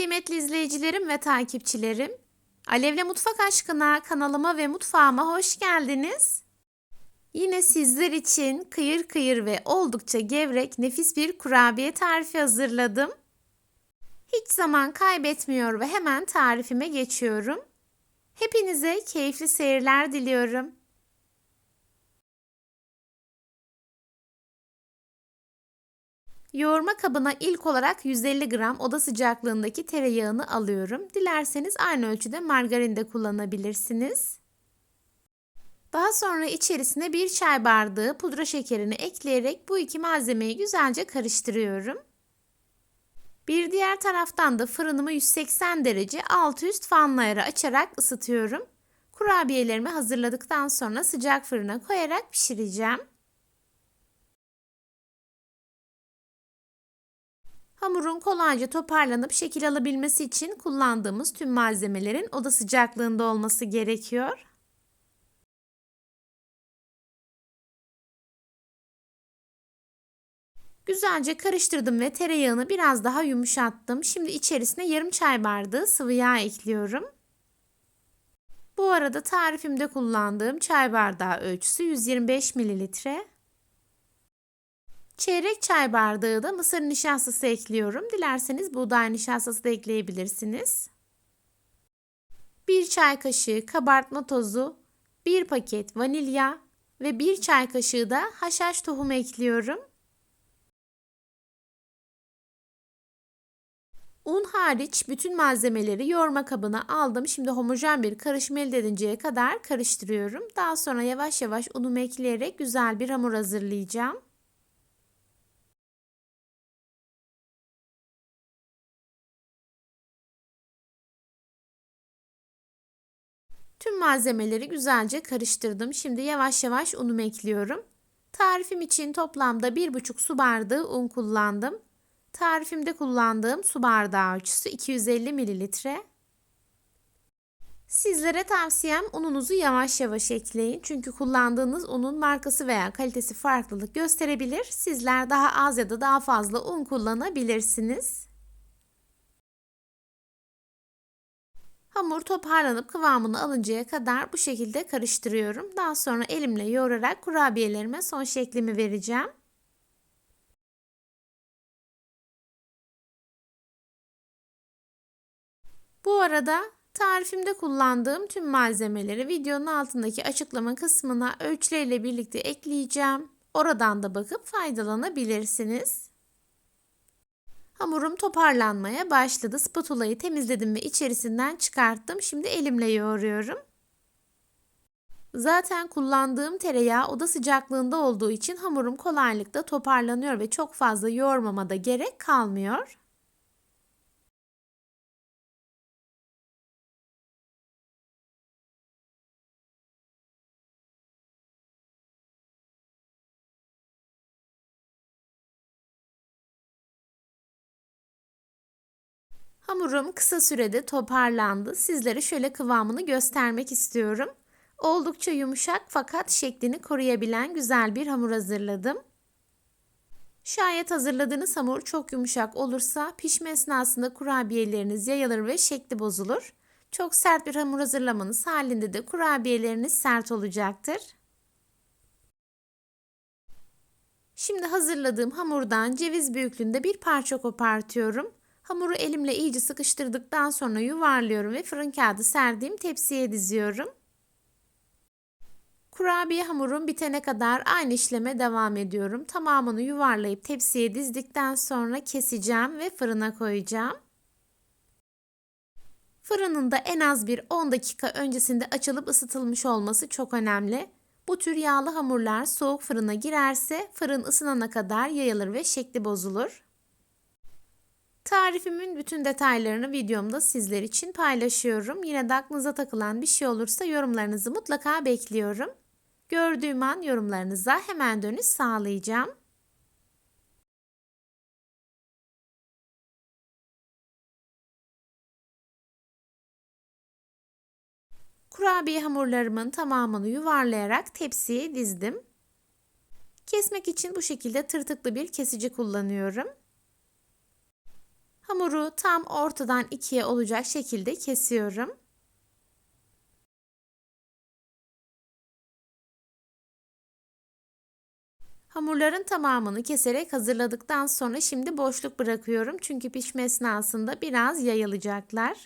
kıymetli izleyicilerim ve takipçilerim. Alevle Mutfak Aşkına kanalıma ve mutfağıma hoş geldiniz. Yine sizler için kıyır kıyır ve oldukça gevrek nefis bir kurabiye tarifi hazırladım. Hiç zaman kaybetmiyor ve hemen tarifime geçiyorum. Hepinize keyifli seyirler diliyorum. Yoğurma kabına ilk olarak 150 gram oda sıcaklığındaki tereyağını alıyorum. Dilerseniz aynı ölçüde margarin de kullanabilirsiniz. Daha sonra içerisine bir çay bardağı pudra şekerini ekleyerek bu iki malzemeyi güzelce karıştırıyorum. Bir diğer taraftan da fırınımı 180 derece alt üst fanlı açarak ısıtıyorum. Kurabiyelerimi hazırladıktan sonra sıcak fırına koyarak pişireceğim. Hamurun kolayca toparlanıp şekil alabilmesi için kullandığımız tüm malzemelerin oda sıcaklığında olması gerekiyor. Güzelce karıştırdım ve tereyağını biraz daha yumuşattım. Şimdi içerisine yarım çay bardağı sıvı yağ ekliyorum. Bu arada tarifimde kullandığım çay bardağı ölçüsü 125 mililitre. Çeyrek çay bardağı da mısır nişastası ekliyorum. Dilerseniz buğday nişastası da ekleyebilirsiniz. 1 çay kaşığı kabartma tozu, 1 paket vanilya ve 1 çay kaşığı da haşhaş tohumu ekliyorum. Un hariç bütün malzemeleri yoğurma kabına aldım. Şimdi homojen bir karışım elde edinceye kadar karıştırıyorum. Daha sonra yavaş yavaş unumu ekleyerek güzel bir hamur hazırlayacağım. Tüm malzemeleri güzelce karıştırdım. Şimdi yavaş yavaş unumu ekliyorum. Tarifim için toplamda 1,5 su bardağı un kullandım. Tarifimde kullandığım su bardağı ölçüsü 250 mililitre. Sizlere tavsiyem ununuzu yavaş yavaş ekleyin. Çünkü kullandığınız unun markası veya kalitesi farklılık gösterebilir. Sizler daha az ya da daha fazla un kullanabilirsiniz. Hamur toparlanıp kıvamını alıncaya kadar bu şekilde karıştırıyorum. Daha sonra elimle yoğurarak kurabiyelerime son şeklimi vereceğim. Bu arada tarifimde kullandığım tüm malzemeleri videonun altındaki açıklama kısmına ölçüleriyle birlikte ekleyeceğim. Oradan da bakıp faydalanabilirsiniz. Hamurum toparlanmaya başladı. Spatulayı temizledim ve içerisinden çıkarttım. Şimdi elimle yoğuruyorum. Zaten kullandığım tereyağı oda sıcaklığında olduğu için hamurum kolaylıkla toparlanıyor ve çok fazla yoğurmama da gerek kalmıyor. Hamurum kısa sürede toparlandı. Sizlere şöyle kıvamını göstermek istiyorum. Oldukça yumuşak fakat şeklini koruyabilen güzel bir hamur hazırladım. Şayet hazırladığınız hamur çok yumuşak olursa pişme esnasında kurabiyeleriniz yayılır ve şekli bozulur. Çok sert bir hamur hazırlamanız halinde de kurabiyeleriniz sert olacaktır. Şimdi hazırladığım hamurdan ceviz büyüklüğünde bir parça kopartıyorum. Hamuru elimle iyice sıkıştırdıktan sonra yuvarlıyorum ve fırın kağıdı serdiğim tepsiye diziyorum. Kurabiye hamurum bitene kadar aynı işleme devam ediyorum. Tamamını yuvarlayıp tepsiye dizdikten sonra keseceğim ve fırına koyacağım. Fırının da en az bir 10 dakika öncesinde açılıp ısıtılmış olması çok önemli. Bu tür yağlı hamurlar soğuk fırına girerse fırın ısınana kadar yayılır ve şekli bozulur. Tarifimin bütün detaylarını videomda sizler için paylaşıyorum. Yine de aklınıza takılan bir şey olursa yorumlarınızı mutlaka bekliyorum. Gördüğüm an yorumlarınıza hemen dönüş sağlayacağım. Kurabiye hamurlarımın tamamını yuvarlayarak tepsiye dizdim. Kesmek için bu şekilde tırtıklı bir kesici kullanıyorum. Hamuru tam ortadan ikiye olacak şekilde kesiyorum. Hamurların tamamını keserek hazırladıktan sonra şimdi boşluk bırakıyorum. Çünkü pişme esnasında biraz yayılacaklar.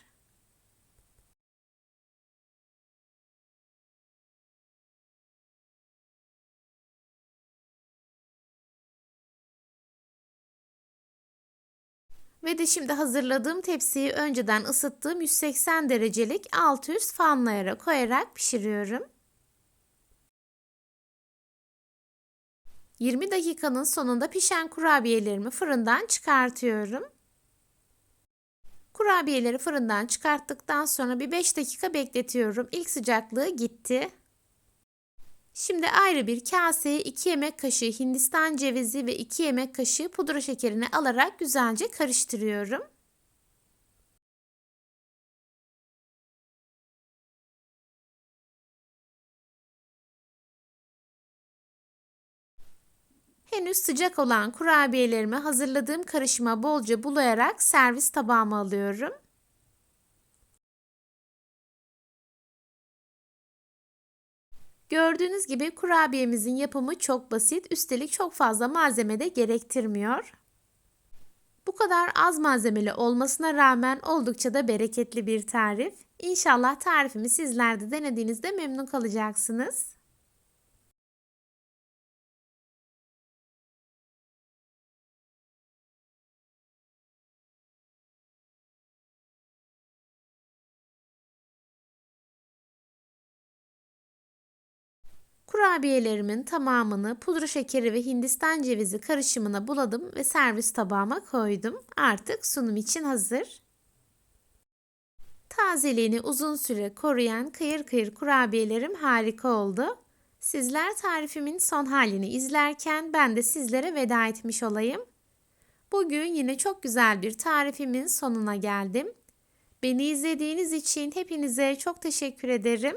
Ve de şimdi hazırladığım tepsiyi önceden ısıttığım 180 derecelik alt üst fanlayara koyarak pişiriyorum. 20 dakikanın sonunda pişen kurabiyelerimi fırından çıkartıyorum. Kurabiyeleri fırından çıkarttıktan sonra bir 5 dakika bekletiyorum. İlk sıcaklığı gitti. Şimdi ayrı bir kaseye 2 yemek kaşığı hindistan cevizi ve 2 yemek kaşığı pudra şekerini alarak güzelce karıştırıyorum. Henüz sıcak olan kurabiyelerimi hazırladığım karışıma bolca bulayarak servis tabağıma alıyorum. Gördüğünüz gibi kurabiyemizin yapımı çok basit, üstelik çok fazla malzeme de gerektirmiyor. Bu kadar az malzemeli olmasına rağmen oldukça da bereketli bir tarif. İnşallah tarifimi sizler de denediğinizde memnun kalacaksınız. Kurabiyelerimin tamamını pudra şekeri ve hindistan cevizi karışımına buladım ve servis tabağıma koydum. Artık sunum için hazır. Tazeliğini uzun süre koruyan kıyır kıyır kurabiyelerim harika oldu. Sizler tarifimin son halini izlerken ben de sizlere veda etmiş olayım. Bugün yine çok güzel bir tarifimin sonuna geldim. Beni izlediğiniz için hepinize çok teşekkür ederim.